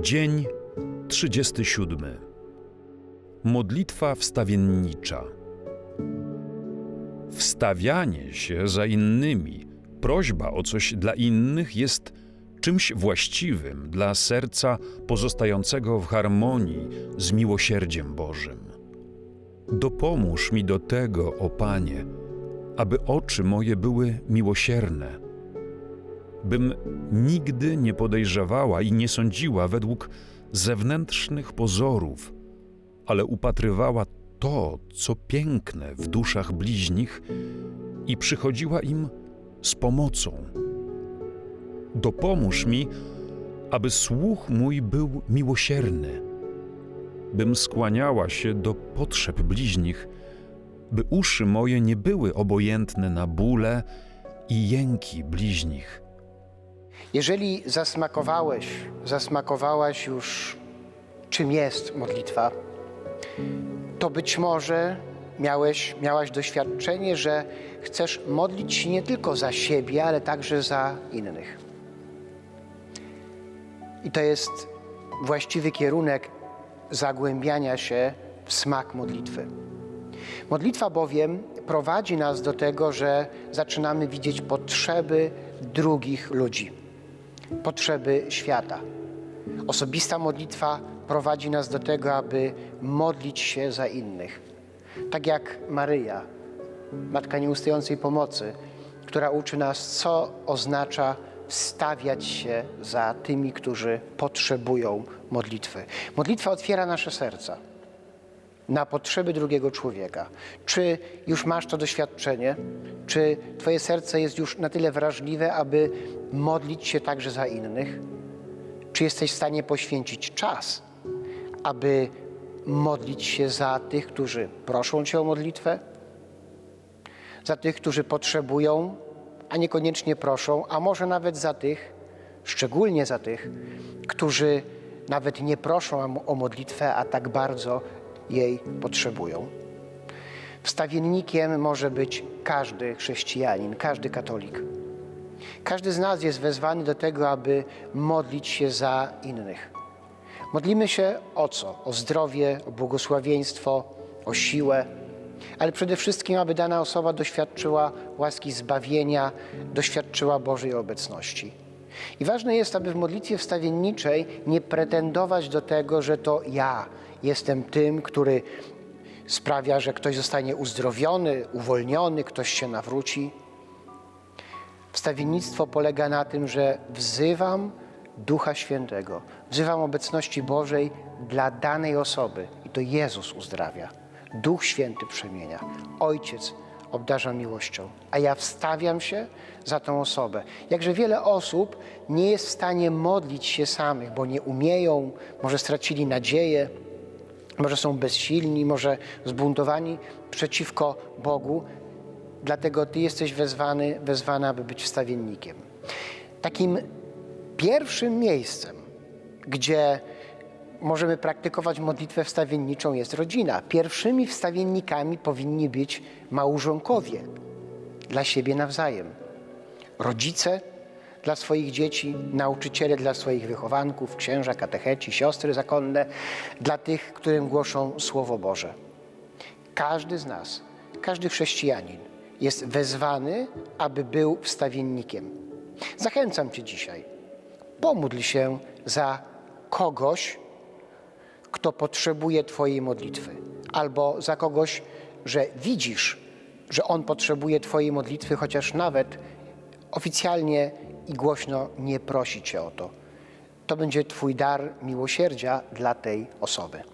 Dzień 37. Modlitwa wstawiennicza. Wstawianie się za innymi, prośba o coś dla innych jest czymś właściwym dla serca pozostającego w harmonii z miłosierdziem Bożym. Dopomóż mi do tego, o Panie, aby oczy moje były miłosierne bym nigdy nie podejrzewała i nie sądziła według zewnętrznych pozorów, ale upatrywała to, co piękne w duszach bliźnich i przychodziła im z pomocą. Dopomóż mi, aby słuch mój był miłosierny, bym skłaniała się do potrzeb bliźnich, by uszy moje nie były obojętne na bóle i jęki bliźnich. Jeżeli zasmakowałeś, zasmakowałaś już, czym jest modlitwa, to być może miałeś, miałaś doświadczenie, że chcesz modlić się nie tylko za siebie, ale także za innych. I to jest właściwy kierunek zagłębiania się w smak modlitwy. Modlitwa bowiem prowadzi nas do tego, że zaczynamy widzieć potrzeby drugich ludzi, potrzeby świata. Osobista modlitwa prowadzi nas do tego, aby modlić się za innych. Tak jak Maryja, Matka Nieustającej Pomocy, która uczy nas, co oznacza wstawiać się za tymi, którzy potrzebują modlitwy. Modlitwa otwiera nasze serca na potrzeby drugiego człowieka. Czy już masz to doświadczenie? Czy Twoje serce jest już na tyle wrażliwe, aby modlić się także za innych? Czy jesteś w stanie poświęcić czas, aby modlić się za tych, którzy proszą Cię o modlitwę? Za tych, którzy potrzebują, a niekoniecznie proszą, a może nawet za tych, szczególnie za tych, którzy nawet nie proszą o modlitwę, a tak bardzo jej potrzebują. Wstawiennikiem może być każdy chrześcijanin, każdy katolik. Każdy z nas jest wezwany do tego, aby modlić się za innych. Modlimy się o co? O zdrowie, o błogosławieństwo, o siłę, ale przede wszystkim, aby dana osoba doświadczyła łaski zbawienia, doświadczyła Bożej obecności. I ważne jest, aby w modlitwie wstawienniczej nie pretendować do tego, że to ja jestem tym, który sprawia, że ktoś zostanie uzdrowiony, uwolniony, ktoś się nawróci. Wstawiennictwo polega na tym, że wzywam Ducha Świętego, wzywam obecności Bożej dla danej osoby i to Jezus uzdrawia. Duch Święty przemienia. Ojciec obdarza miłością, a ja wstawiam się za tą osobę. Jakże wiele osób nie jest w stanie modlić się samych, bo nie umieją, może stracili nadzieję, może są bezsilni, może zbuntowani przeciwko Bogu. Dlatego Ty jesteś wezwany, wezwana, aby być wstawiennikiem. Takim pierwszym miejscem, gdzie możemy praktykować modlitwę wstawienniczą jest rodzina. Pierwszymi wstawiennikami powinni być małżonkowie dla siebie nawzajem. Rodzice dla swoich dzieci, nauczyciele dla swoich wychowanków, księża, katecheci, siostry zakonne, dla tych, którym głoszą Słowo Boże. Każdy z nas, każdy chrześcijanin jest wezwany, aby był wstawiennikiem. Zachęcam Cię dzisiaj. Pomódl się za kogoś, kto potrzebuje Twojej modlitwy, albo za kogoś, że widzisz, że on potrzebuje Twojej modlitwy, chociaż nawet oficjalnie i głośno nie prosi Cię o to. To będzie Twój dar miłosierdzia dla tej osoby.